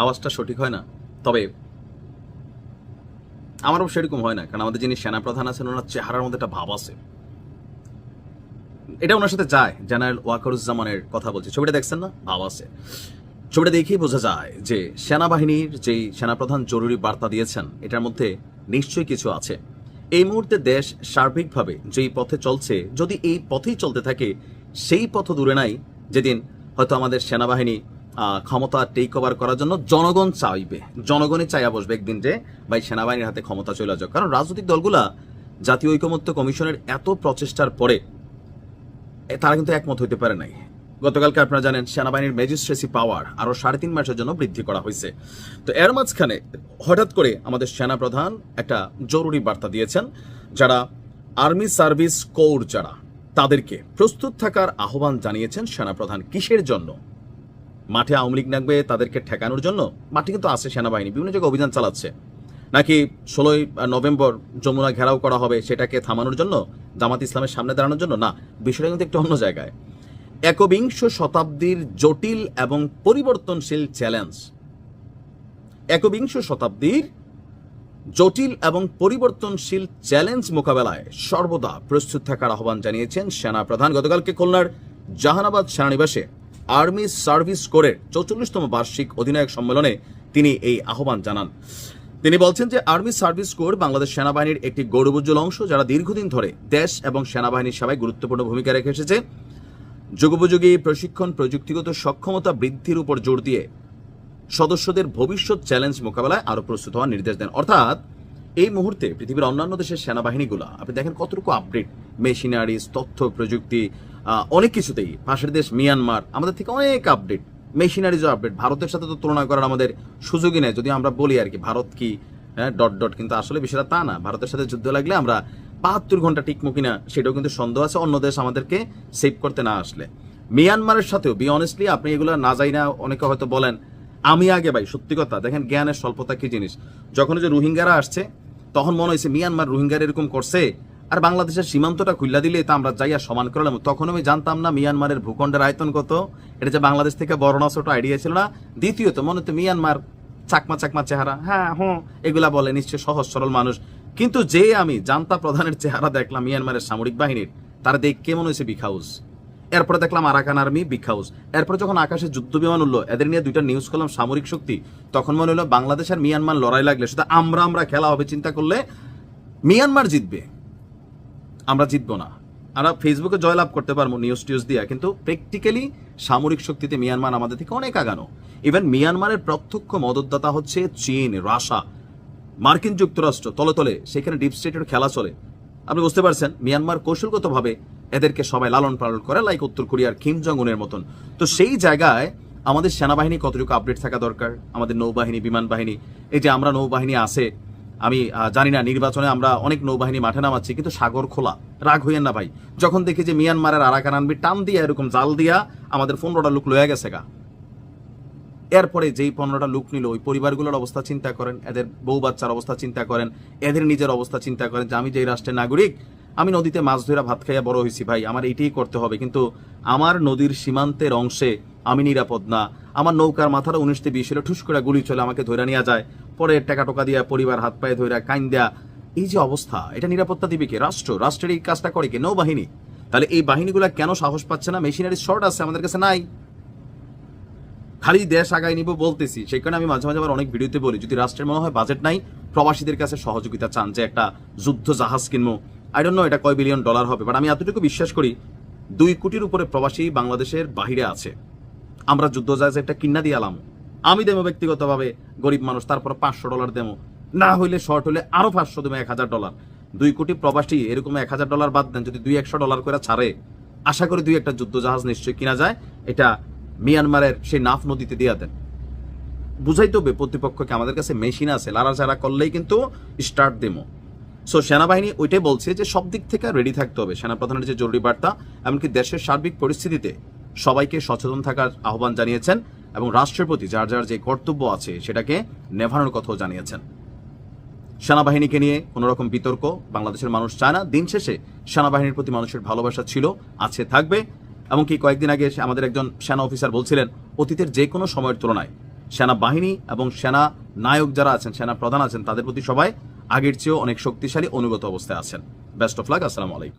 আওয়াজটা সঠিক হয় না। তবে আমারও সেরকম হয় না, কারণ আমাদের যিনি সেনাপ্রধান আছেন, ওনার চেহারার মধ্যে একটা ভাব আছে। এটা ওনার সাথে যায়, জেনারেল ওয়াকারুজ্জামানের কথা বলছি। ছবিটা দেখছেন না? ভাব আছে। ছবিটা দেখেই বোঝা যায় যে সেনাবাহিনীর যেই সেনাপ্রধান জরুরি বার্তা দিয়েছেন, এটার মধ্যে নিশ্চয়ই কিছু আছে। এই মুহূর্তে দেশ সার্বিকভাবে যেই পথে চলছে, যদি এই পথেই চলতে থাকে, সেই পথ দূরে নাই। যেদিন হয়তো আমাদের সেনাবাহিনী ক্ষমতা টেক ওভার করার জন্য জনগণ চাইবে। জনগণই চাইয়া বসবে একদিন যে, ভাই, সেনাবাহিনীর হাতে ক্ষমতা চলে যাক কারণ রাজনৈতিক দলগুলা জাতীয় ঐকমত্য কমিশনের এত প্রচেষ্টার পরে তারা কিন্তু একমত হইতে পারে নাই। গতকালকে আপনারা জানেন, সেনাবাহিনীর ম্যাজিস্ট্রেসি পাওয়ার আরও সাড়ে তিন মাসের জন্য বৃদ্ধি করা হয়েছে। তো এর মাঝখানে হঠাৎ করে আমাদের সেনাপ্রধান একটা জরুরি বার্তা দিয়েছেন, যারা আর্মি সার্ভিস কোর যারা, তাদেরকে প্রস্তুত থাকার আহ্বান জানিয়েছেন সেনাপ্রধান কিসের জন্য? মাঠে আওয়ামী লীগ নাকবে তাদেরকে ঠেকানোর জন্য? মাঠে কিন্তু আছে সেনাবাহিনী, বিভিন্ন জায়গায় অভিযান চালাচ্ছে। নাকি ষোলোই নভেম্বর যমুনা ঘেরাও করা হবে সেটাকে থামানোর জন্য, জামাত ইসলামের সামনে দাঁড়ানোর জন্য? না, বিষয়টা কিন্তু একটু অন্য জায়গায়। একবিংশ শতাব্দীর জটিল এবং পরিবর্তনশীল চ্যালেঞ্জ। একবিংশ শতাব্দীর জটিল এবং পরিবর্তনশীল চ্যালেঞ্জ মোকাবেলায় সর্বদা প্রস্তুত থাকার আহ্বান জানিয়েছেন সেনা প্রধান গতকালকে খুলনার জাহানাবাদ সেনানিবাসে আর্মি সার্ভিস কোরের চৌচল্লিশতম বার্ষিক অধিনায়ক সম্মেলনে তিনি এই আহ্বান জানান। তিনি বলছেন যে আর্মি সার্ভিস কোর বাংলাদেশ সেনাবাহিনীর একটি গৌরবোজ্জ্বল অংশ যারা দীর্ঘদিন ধরে দেশ এবং সেনাবাহিনীর সেবায় গুরুত্বপূর্ণ ভূমিকা রেখে এসেছে যুগোপযোগী প্রশিক্ষণ, প্রযুক্তিগত সক্ষমতা বৃদ্ধির উপর জোর দিয়ে সদস্যদের ভবিষ্যৎ চ্যালেঞ্জ মোকাবেলায় আরও প্রস্তুত হওয়ার নির্দেশ দেন। অর্থাৎ এই মুহূর্তে পৃথিবীর অন্যান্য দেশের সেনাবাহিনীগুলো, আপনি দেখেন কতটুকু আপডেট মেশিনারিজ তথ্য, প্রযুক্তি অনেক কিছুতেই। পাশের দেশ মিয়ানমার আমাদের থেকে অনেক আপডেট মেশিনারিজও আপডেট ভারতের সাথে তো তুলনা করার আমাদের সুযোগই নেই। যদি আমরা বলি আর কি, ভারত কি হ্যাঁ ডট ডট কিন্তু আসলে বিষয়টা তা না। ভারতের সাথে যুদ্ধ লাগলে আমরা বাহাত্তর ঘণ্টা টিকমো কিনা, সেটাও কিন্তু সন্দেহ আছে। অন্য দেশ আমাদেরকে সেভ করতে না আসলে। মিয়ানমারের সাথেও বি অনেস্টলি আপনি এগুলো না যাই না অনেকে হয়তো বলেন, আমি আগে ভাই, সত্যি কথা, দেখেন জ্ঞানের স্বল্পতা কি জিনিস? যখন যে রোহিঙ্গারা আসছে তখন মনে হয়েছে মিয়ানমার রোহিঙ্গার এরকম করছে, আর বাংলাদেশের সীমান্তটা খুল্লা দিলে তা আমরা যাইয়া সমান করলাম তখন আমি জানতাম না মিয়ানমারের ভূখণ্ডের আয়তন কত, এটা যে বাংলাদেশ থেকে বড় না ছোট আইডিয়া ছিল না। দ্বিতীয়ত মনে হতো মিয়ানমার চাকমা চাকমা চেহারা হ্যাঁ হ্যাঁ এগুলা বলে নিশ্চয় সহজ সরল মানুষ। কিন্তু যে আমি জান্তা প্রধানের চেহারা দেখলাম মিয়ানমারের সামরিক বাহিনীর, তারা দেখ কেমন হয়েছে হাউস এরপরে দেখলাম আরাকান আর্মি, বিগ হাউস। এরপরে যখন আকাশে যুদ্ধ বিমান উঠল, এদের নিয়ে দুইটা নিউজ করলাম, সামরিক শক্তি। তখন মনে হলো বাংলাদেশ আর মিয়ানমার লড়াই লাগলে, শুধু আমরা আমরা খেলা হবে, চিন্তা করলে মিয়ানমার জিতবে। আমরা জিতবো না। আমরা ফেসবুকে জয়লাভ করতে পারব নিউজ টিউজ দিয়া, কিন্তু প্র্যাকটিক্যালি সামরিক শক্তিতে মিয়ানমার আমাদের থেকে অনেক আগানো। ইভেন মিয়ানমারের প্রত্যক্ষ মদতদাতা হচ্ছে চীন রাশা মার্কিন যুক্তরাষ্ট্র, তলে তলে, সেখানে ডিপ স্টেটের খেলা চলে। আপনি বুঝতে পারছেন, মিয়ানমার কৌশলগতভাবে এদেরকে সবাই লালন পালন করে লাইক উত্তর কোরিয়ার কিম জং উনের মতন। তো সেই জায়গায় আমাদের সেনাবাহিনী কতটুকু আপডেট থাকা দরকার? আমাদের নৌবাহিনী, বিমান বাহিনী। এই যে আমরা নৌবাহিনী আছে, আমি জানি না, নির্বাচনে আমরা অনেক নৌবাহিনী মাঠে নামাচ্ছি, কিন্তু সাগর খোলা। রাগ হইয়েন না ভাই। যখন দেখি যে মিয়ানমারের আরাকান আনবি, টান দিয়া এরকম জাল দিয়া আমাদের পনেরোটা লোক লয়ে গেছে গা। এরপরে যেই পনেরোটা লোক নিল, ওই পরিবারগুলোর অবস্থা চিন্তা করেন, এদের বউ বাচ্চার অবস্থা চিন্তা করেন, এদের নিজের অবস্থা চিন্তা করেন যে আমি যে রাষ্ট্রের নাগরিক আমি নদীতে মাছ ধরে ভাত খাইয়া বড় হয়েছি ভাই, আমার এইটাই করতে হবে। কিন্তু আমার নদীর সীমান্তের অংশে আমি নিরাপদ না। আমার নৌকার মাথাটা উনিশতে বিশ হলে ঠুস করে গুলি চলে আমাকে ধরে নেওয়া যায়। পরে টাকা টোকা দিয়া পরিবার হাত পায়ে ধরে কাইন দেয়া, এই যে অবস্থা, এটা নিরাপত্তা দিবে কে? রাষ্ট্র, রাষ্ট্রের এই কাজটা করে কি? নৌবাহিনী। তাহলে এই বাহিনীগুলা কেন সাহস পাচ্ছে না? মেশিনারি শর্ট আছে আমাদের কাছে নাই। খালি দেশ আগায় নিব বলতেছি, সেই কারণে আমি মাঝে মাঝে আবার অনেক ভিডিওতে বলি, যদি রাষ্ট্রের মনে হয় বাজেট নাই, প্রবাসীদের কাছে সহযোগিতা চান যে একটা যুদ্ধ জাহাজ কিনবো। আই ডোন্ট নো এটা কয় বিলিয়ন ডলার হবে বাট আমি এতটুকু বিশ্বাস করি, দুই কোটির উপরে প্রবাসী বাংলাদেশের বাহিরে আছে। আমরা যুদ্ধ জাহাজ একটা কিনা দিয়ালাম আমি দেবো ব্যক্তিগতভাবে গরিব মানুষ, তারপর পাঁচশো ডলার দেবো। না হইলে শর্ট হলে আরও পাঁচশো দেবো, এক হাজার ডলার দুই কোটি প্রবাসী, এরকম এক হাজার ডলার বাদ দেন, যদি দুই একশো ডলার করে ছাড়ে। আশা করি দুই একটা যুদ্ধ জাহাজ নিশ্চয়ই কিনা যায়, এটা মিয়ানমারের সেই নাফ নদীতে দিয়া দেন। বুঝাইতে হবে, প্রতিপক্ষকে আমাদের কাছে মেশিন আছে, লাড়াচাড়া করলেই কিন্তু স্টার্ট দেবো। সো সেনাবাহিনী ওইটাই বলছে যে সব দিক থেকে রেডি থাকতে হবে। সেনাপ্রধানের যে জরুরি বার্তা, এমনকি দেশের সার্বিক পরিস্থিতিতে সবাইকে সচেতন থাকার আহ্বান জানিয়েছেন এবং রাষ্ট্রের প্রতি যার যার যে কর্তব্য আছে সেটাকে নেভানোর কথাও জানিয়েছেন। সেনাবাহিনীকে নিয়ে কোনো রকম বিতর্ক বাংলাদেশের মানুষ চায় না। দিন শেষে সেনাবাহিনীর প্রতি মানুষের ভালোবাসা ছিল, আছে, থাকবে। এমনকি কয়েকদিন আগে আমাদের একজন সেনা অফিসার বলছিলেন, অতীতের যে কোনো সময়ের তুলনায় সেনাবাহিনী এবং সেনা নায়ক যারা আছেন, সেনা প্রধান আছেন, তাদের প্রতি সবাই আগের চেয়েও অনেক শক্তিশালী অনুগত অবস্থায় আছেন। বেস্ট অফ লাক আসসালামু আলাইকুম।